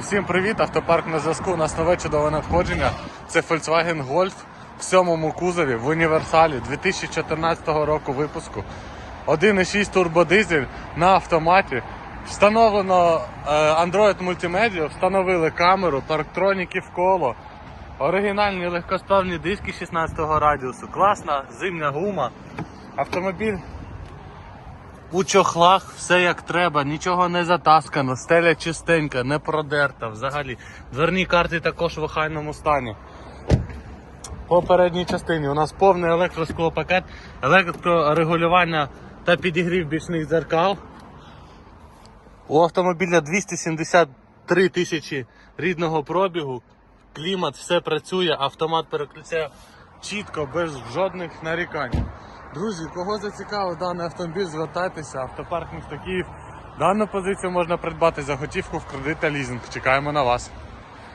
Всім привіт! Автопарк на зв'язку. У нас нове чудове надходження. Це Volkswagen Golf в сьомому кузові в універсалі 2014 року випуску. 1,6 турбодизель на автоматі. Встановлено е, Android мультимедіа, встановили камеру, парктроніки в коло. Оригінальні легкосплавні диски 16 радіусу. Класна зимня гума. Автомобіль у чохлах все як треба, нічого не затаскано, стеля чистенька, не продерта взагалі. Дверні карти також в охайному стані. По передній частині у нас повний електросклопакет, електрорегулювання та підігрів бічних дзеркал. У автомобіля 273 тисячі рідного пробігу. Клімат, все працює, автомат переключає чітко, без жодних нарікань. Друзі, кого зацікавив даний автомобіль, звертайтеся, автопарк місто Київ. Дану позицію можна придбати за готівку в кредит та лізинг. Чекаємо на вас.